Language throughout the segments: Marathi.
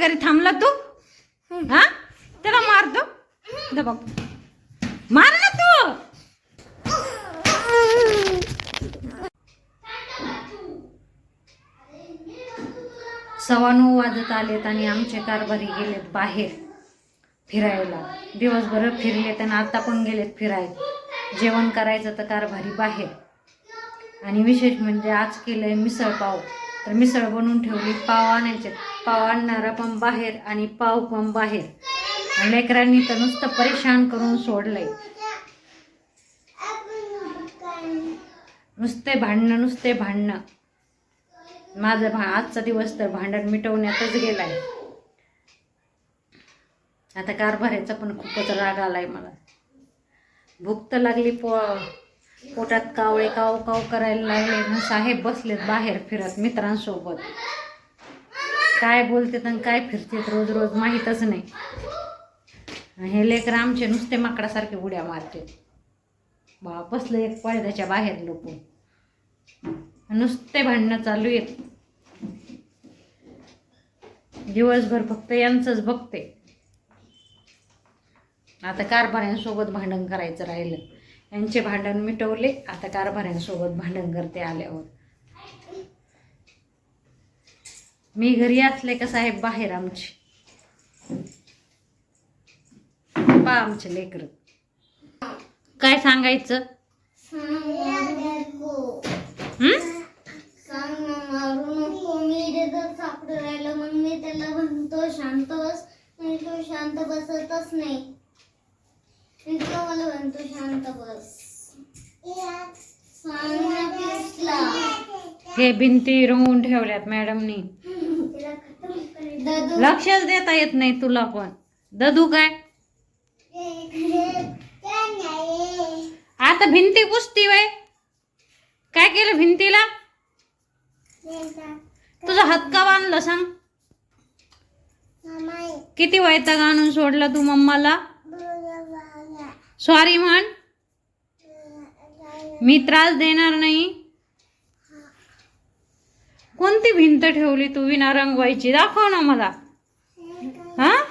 घरी थांबला तू? हा? त्याला मारतो बघ. मार ना तू. सव्वा नऊ वाजत आलेत आणि आमचे कारभारी गेलेत बाहेर फिरायला. दिवसभर फिरलेत आणि आता पण गेलेत फिरायला. जेवण करायचं तर कारभारी बाहेर. आणि विशेष म्हणजे आज केलंय मिसळ पाव. तर मिसळ बनवून ठेवली पाव आणायचे. पाव आणणारा पण बाहेर आणि पाव पण बाहेर. लेकरांनी तर नुसतं परेशान करून सोडलंय. नुसते भांडणं नुसते भांडणं. माझं भा आजचा दिवस तर भांडण मिटवण्यातच गेलाय. आता कारभाराचा पण खूपच राग आलाय मला. भूक तर लागली पो पोटात कावळे काव काव करायला लागले. मग साहेब बसलेत बाहेर फिरत मित्रांसोबत. काय बोलतेत आणि काय फिरतेत रोज रोज माहीतच नाही. हे लेकर आमचे नुसते माकडासारखे उड्या मारते बा बसलं एक पडद्याच्या बाहेर लोक नुसते भांडणं चालू आहेत. दिवसभर फक्त यांचंच बघते. आता कारभाऱ्यांसोबत भांडण करायचं राहिलं. यांचे भांडण मिटवले. आता कारभाऱ्यांसोबत भांडण करते आल्यावर. मी घरी असले का साहेब? बाहेर आमचे. पा आमचे लेकर. काय सांगायचं? मी राहिलं. मग मी त्याला म्हणतो शांत बस. शांत बसतच नाही. मला म्हणतो शांत बस हे भिंती रवून ठेवल्यात मॅडमनी. लक्षच देता येत नाही तुला पण. ददू काय? आता भिंती पुसती वय काय केलं भिंतीला? तुझा हात का बांधलं सांग. किती वैताग आणून सोडला तू मम्माला? सॉरी म्हण मी त्रास देणार नाही. कोणती भिंत ठेवली तू विना रंगवायची? दाखव ना मला. हा?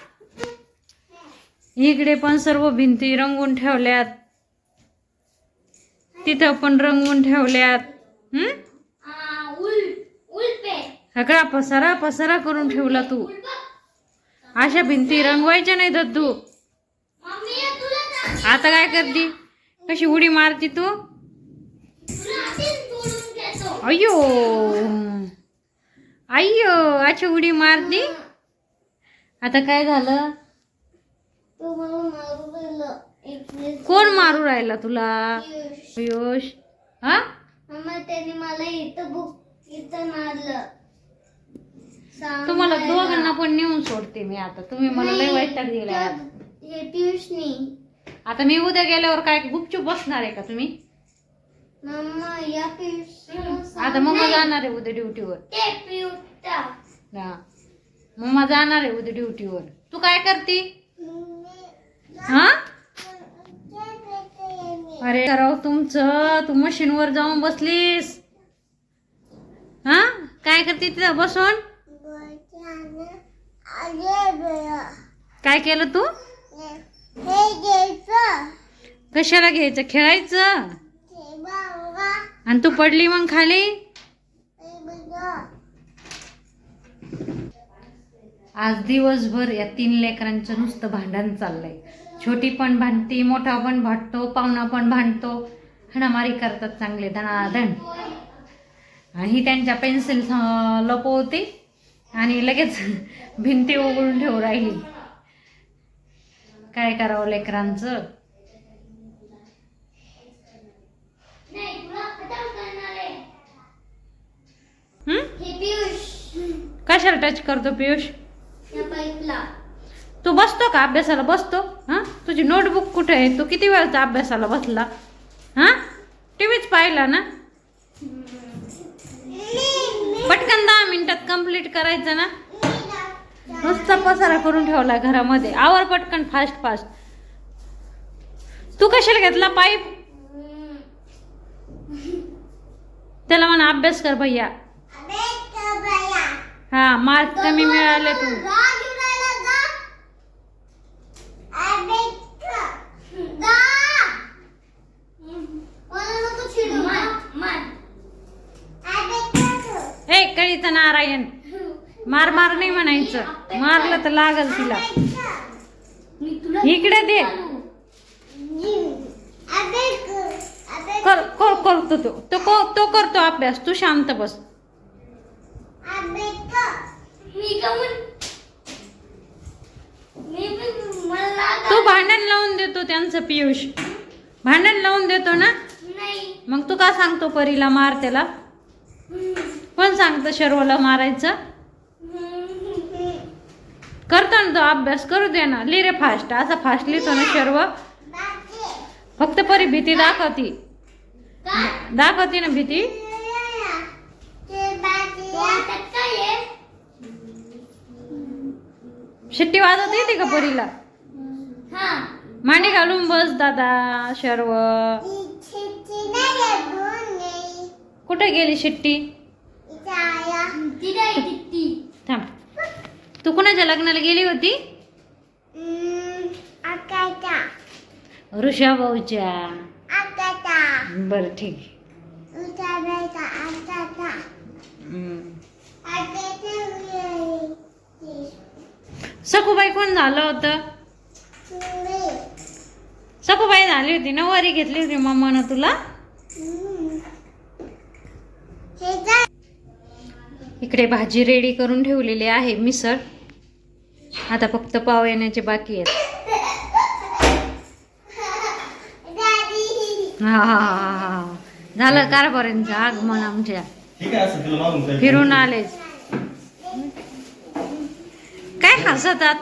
इकडे पण सर्व भिंती रंगून ठेवल्यात. तिथं पण रंगवून ठेवल्यात. सगळा पसारा पसारा करून ठेवला तू. अशा भिंती रंगवायच्या नाही तर तू. आता काय करती? कशी उडी मारती तू? अय्यो. अय्यो अच्छा उडी मारती? आता काय झालं? कोण मारू राहिला तुला? यश हा? त्याने मला इथं बुक इथं मारलं तुम्हाला दोघांना पण नेऊन सोडते मी आता. तुम्ही मला लय वैताग दिला हे पियुषनी. आता मी उद्या गेल्यावर काय गुपचूप बसणार आहे का तुम्ही? मम्मा या पियुष आता मम्मा जाणार आहे उद्या ड्युटीवर. ते हा. मम्मा जाणार आहे उद्या ड्युटीवर. तू काय करती? हा? अरे कराव तुमचं तू मशीनवर जाऊन बसलीस. हा? काय करते तिथं बसून? काय केलं तू? कशाला घ्यायचं? खेळायचं? आणि तू पडली मग खाली? आज दिवसभर या तीन लेकरांचं नुसतं भांडण चाललंय. छोटी पण भांडती मोठा पण भांडतो पाहुणा पण भांडतो. हणामारी करतात चांगले धनाधन. आणि ही त्यांच्या पेन्सिल लपवते आणि लगेच भिंती उघडून ठेवू राहिली. काय करावं लेकरांचं? कशाला टच करतो पियुष? तू बसतो का अभ्यासाला? बसतो. हां? तुझी नोटबुक कुठे आहे? तू किती वेळचा अभ्यासाला बसला? हां? टी व्हीच पाहिला ना? पटकन दहा मिनिटात कंप्लीट करायचं ना? नुसता पसारा करून ठेवला घरामध्ये. आवर पटकन फास्ट फास्ट तू कशाला घेतला पाईप? त्याला म्हणा अभ्यास कर भैया. हा मार्क कमी मिळाले तू. ए कळीचं नारायण. मार मार नाही म्हणायचं. मारलं तर लागल तिला. इकडे दे. कर करतो तो. तो को- तो करतो अभ्यास. तू शांत बस. तू भांडण लावून देतो त्यांचं पियुष. भांडण लावून देतो ना? मग तू का सांगतो परीला मार त्याला? कोण सांगतं शर्वला मारायचं? करताना तो अभ्यास करू दे ना. लिह रे फास्ट असा फास्ट लिहितो ना सर्व. फक्त परी भीती दाखवती. दाखवती ना भीती. शिट्टी वाजवता येते का परीला? मांडी घालून बस दादा सर्व. कुठे गेली शिट्टी? तू कुणाच्या लग्नाला गेली होती? ऋषा भाऊच्या. बरं ठीक. सखूबाई कोण झालं होतं? सखूबाई झाली होती नऊवारी घेतली होती मम्मानं तुला? इकडे भाजी रेडी करून ठेवलेली आहे. मिसळ आता फक्त पाव येण्याचे बाकी आहेत. हा हा हा झालं कारभाऱ्यांचं आगमन आमच्या. फिरून आलेच काय हसतात?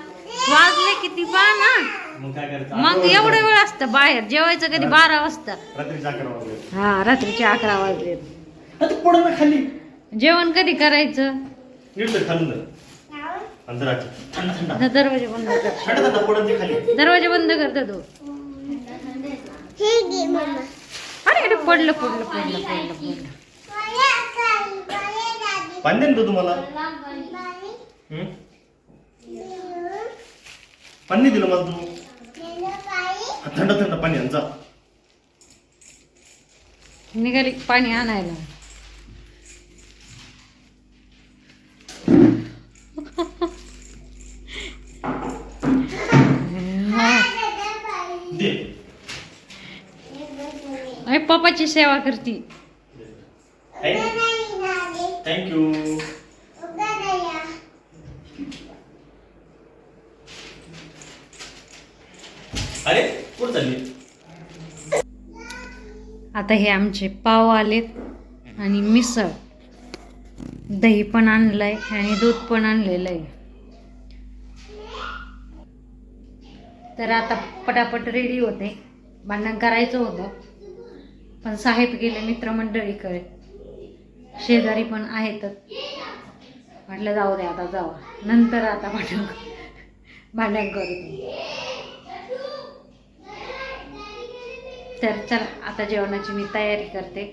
वाजले किती पहा ना. मग एवढं. वेळ असतं बाहेर. जेवायचं कधी? बारा वाजता. हा रात्रीचे अकरा वाजले. खाली. जेवण कधी करायचं? दरवाजे. बंद कर. दरवाजे बंद करतो तू अरे पडलं पडलं पडलं पडलं पडलं. पाणी दे ना तो तुम्हाला. हं? पाणी दिलं मला तू. थंड थंड पाणी आण जा. निघाली पाणी आणायला दे अरे पप्पाची सेवा करती. थँक्यू अरे कुठं चालली? आता हे आमचे पाव आलेत आणि मिसळ. दही पण आणलंय आणि दूध पण आणलेलं आहे. तर आता पटापट रेडी होते. भांडण करायचं होतं. पण साहेब गेले मित्रमंडळीकडे. शेजारी पण आहेतच म्हटलं जाऊ दे आता जाऊ. नंतर आता भांडण भांडण करू तर चला आता जेवणाची मी तयारी करते.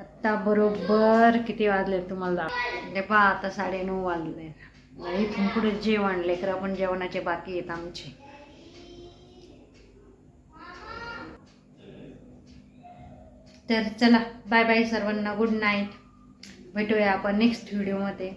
आत्ता बरोबर किती वाजले तुम्हाला ते म्हणजे पहा आता साडेनऊ वाजले. इथून पुढे जेवण लेकरं पण जेवणाचे बाकी आहेत आमचे. तर चला बाय बाय सर्वांना. गुड नाईट भेटूया आपण नेक्स्ट व्हिडिओमध्ये